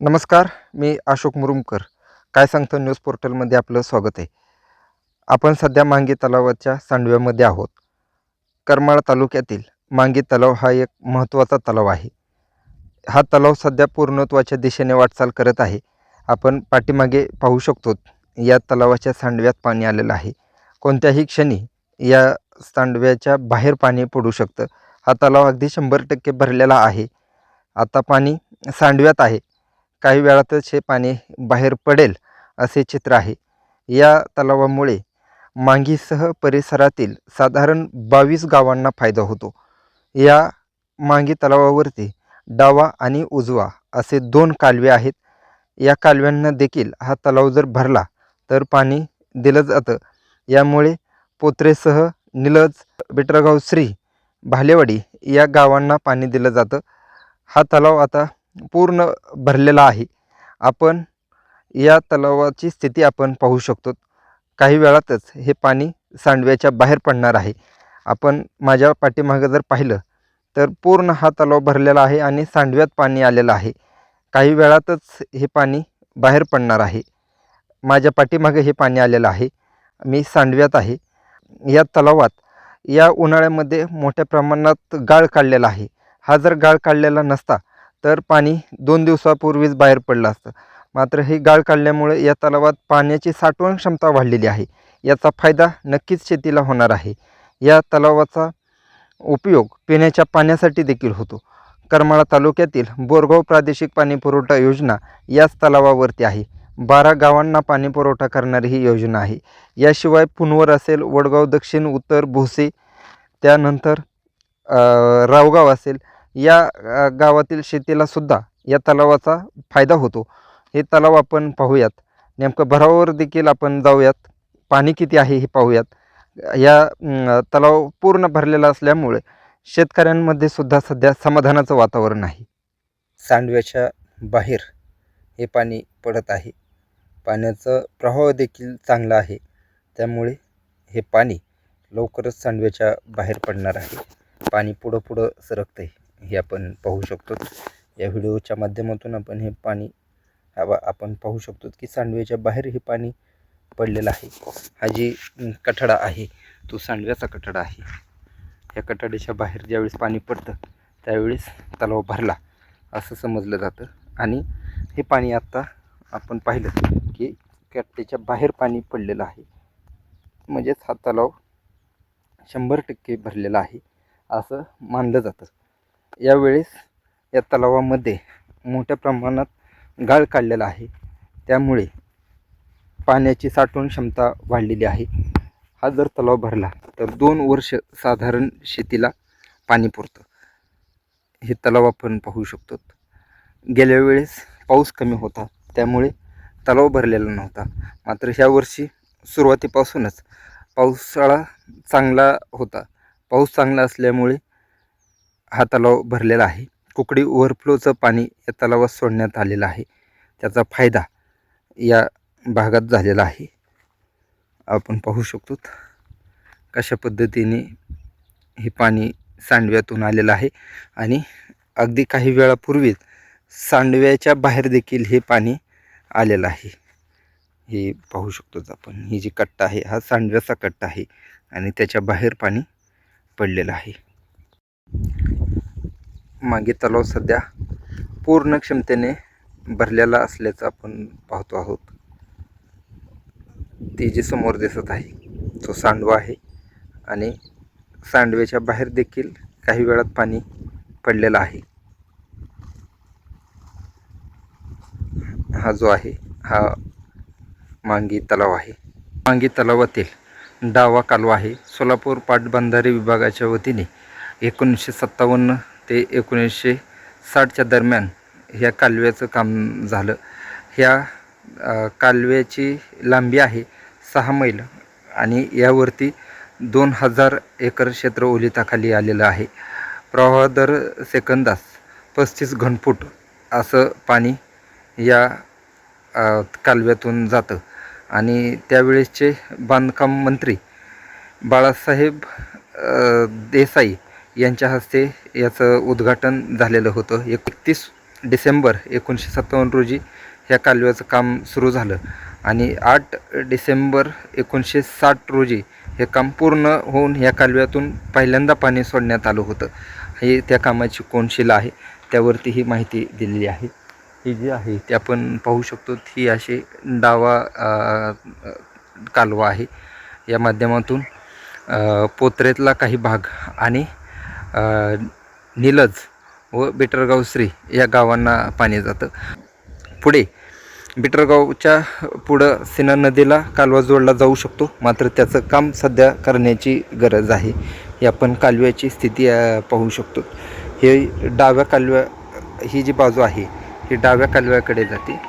नमस्कार मी अशोक मुरुमकर. काय सांगतो न्यूज पोर्टलमध्ये आपलं स्वागत आहे. आपण सध्या मांगी तलावाच्या सांडव्यामध्ये आहोत. करमाळ तालुक्यातील मांगी तलाव हा एक महत्त्वाचा तलाव आहे. हा तलाव सध्या पूर्णत्वाच्या दिशेने वाटचाल करत आहे. आपण पाठीमागे पाहू शकतो या तलावाच्या सांडव्यात पाणी आलेलं आहे. कोणत्याही क्षणी या सांडव्याच्या बाहेर पाणी पडू शकतं. हा तलाव अगदी शंभर टक्के भरलेला आहे. आता पाणी सांडव्यात आहे. काही वेळातच हे पाणी बाहेर पडेल असे चित्र आहे. या तलावामुळे मांगीसह परिसरातील साधारण बावीस गावांना फायदा होतो. या मांगी तलावावरती डावा आणि उजवा असे दोन कालवे आहेत. या कालव्यांना देखील हा तलाव जर भरला तर पाणी दिलं जातं. यामुळे पोत्रेसह निलज बिटरगाव श्री भालेवाडी या गावांना पाणी दिलं जातं. हा तलाव आता पूर्ण भरलेला आहे. आपण या तलावाची स्थिती आपण पाहू शकतो. काही वेळातच हे पाणी सांडव्याच्या बाहेर पडणार आहे. आपण माझ्या पाठीमागं जर पाहिलं तर पूर्ण हा तलाव भरलेला आहे आणि सांडव्यात पाणी आलेलं आहे. काही वेळातच हे पाणी बाहेर पडणार आहे. माझ्या पाठीमागे हे पाणी आलेलं आहे. मी सांडव्यात आहे. या तलावात या उन्हाळ्यामध्ये मोठ्या प्रमाणात गाळ काढलेला आहे. हा जर गाळ काढलेला नसता तर पाणी दोन दिवसापूर्वीच बाहेर पडलं असतं. मात्र हे गाळ काढल्यामुळे या तलावात पाण्याची साठवण क्षमता वाढलेली आहे. याचा फायदा नक्कीच शेतीला होणार आहे. या तलावाचा उपयोग पिण्याच्या पाण्यासाठी देखील होतो. करमाळा तालुक्यातील बोरगाव प्रादेशिक पाणी पुरवठा योजना याच तलावावरती आहे. बारा गावांना पाणी पुरवठा करणारी ही योजना आहे. याशिवाय पुनवर असेल वडगाव दक्षिण उत्तर भोसे त्यानंतर रावगाव असेल या गावातील शेतीला सुद्धा या तलावाचा फायदा होतो. हे तलाव आपण पाहूयात. नेमकं भरावर देखील आपण जाऊयात. पाणी किती आहे हे पाहूयात. या तलाव पूर्ण भरलेला असल्यामुळे शेतकऱ्यांमध्ये सुद्धा सध्या समाधानाचं वातावरण आहे. सांडव्याच्या बाहेर हे पाणी पडत आहे. पाण्याचा प्रवाह देखील चांगला आहे. त्यामुळे हे पाणी लवकरच सांडव्याच्या बाहेर पडणार आहे. पाणी पुढं पुढं सरकतं आहे हे आपण पाहू शकतो या व्हिडिओच्या माध्यमातून आपण हे पाणी हवा आपण पाहू शकतो की सांडव्याच्या बाहेर हे पाणी पडलेलं आहे. हा जी कठडा आहे तो सांडव्याचा कठडा आहे. या कठड्याच्या बाहेर ज्यावेळेस पाणी पडतं त्यावेळेस तलाव भरला असं समजलं जातं. आणि हे पाणी आत्ता आपण पाहिलं की कट्ट्याच्या बाहेर पाणी पडलेलं आहे. म्हणजेच हा तलाव शंभर टक्के भरलेला आहे असं मानलं जातं. यावेळेस या तलावामध्ये मोठ्या प्रमाणात गाळ काढलेला आहे. त्यामुळे पाण्याची साठवण क्षमता वाढलेली आहे. हा जर तलाव भरला तर दोन वर्ष साधारण शेतीला पाणी पुरतं. हे तलाव आपण पाहू शकतो. गेल्या वेळेस पाऊस कमी होता त्यामुळे तलाव भरलेला नव्हता. मात्र ह्या वर्षी सुरुवातीपासूनच पावसाळा चांगला होता. पाऊस चांगला असल्यामुळे हा तलाव भरलेला आहे. कुकडी ओव्हरफ्लोचं पाणी या तलावात सोडण्यात आलेलं आहे. त्याचा फायदा या भागात झालेला आहे. आपण पाहू शकतो कशा पद्धतीने हे पाणी सांडव्यातून आलेलं आहे आणि अगदी काही वेळापूर्वीच सांडव्याच्या बाहेर देखील हे पाणी आलेलं आहे. हे पाहू शकतो आपण. ही जी कट्टा आहे हा सांडव्याचा कट्टा आहे आणि त्याच्या बाहेर पाणी पडलेलं आहे. मागे तलाव सध्या पूर्ण क्षमतेने भरलेला असल्याचं आपण पाहतो आहोत. ती जे समोर दिसत आहे तो सांडवा आहे आणि सांडव्याच्या बाहेर देखील काही वेळात पाणी पडलेलं आहे. हा जो आहे हा मांगी तलाव आहे. मांगी तलावातील डावा कालवा आहे. सोलापूर पाटबंधारे विभागाच्या वतीने एकोणीसशे सत्तावन्न ते एकोणीसशे साठच्या दरम्यान ह्या कालव्याचं काम झालं. ह्या कालव्याची लांबी आहे सहा मैल आणि यावरती दोन हजार एकर क्षेत्र ओलिताखाली आलेलं आहे. प्रवाह दर सेकंदास पस्तीस घनफूट असं पाणी या कालव्यातून जातं. आणि त्यावेळेसचे बांधकाम मंत्री बाळासाहेब देसाई यांच्या हस्ते याचं उद्घाटन झालेलं होतं. एकतीस डिसेंबर एकोणीसशे सत्तावन्न रोजी ह्या कालव्याचं काम सुरू झालं आणि आठ डिसेंबर एकोणीसशे साठ रोजी हे काम पूर्ण होऊन ह्या कालव्यातून पहिल्यांदा पाणी सोडण्यात आलं होतं. हे त्या कामाची कोनशिला आहे त्यावरती ही माहिती दिलेली आहे. ही जी आहे ती आपण पाहू शकतो ही अशी डावा कालवा आहे. या माध्यमातून पोत्रेतला काही भाग आणि निलज व बिटरगाव श्री या गावांना पाणी जातं. पुढे बिटरगावच्या पुढं सिना नदीला कालवा जोडला जाऊ शकतो. मात्र त्याचं काम सध्या करण्याची गरज आहे. ही आपण कालव्याची स्थिती पाहू शकतो. हे डाव्या कालव्या ही जी बाजू आहे ही डाव्या कालव्याकडे जाते.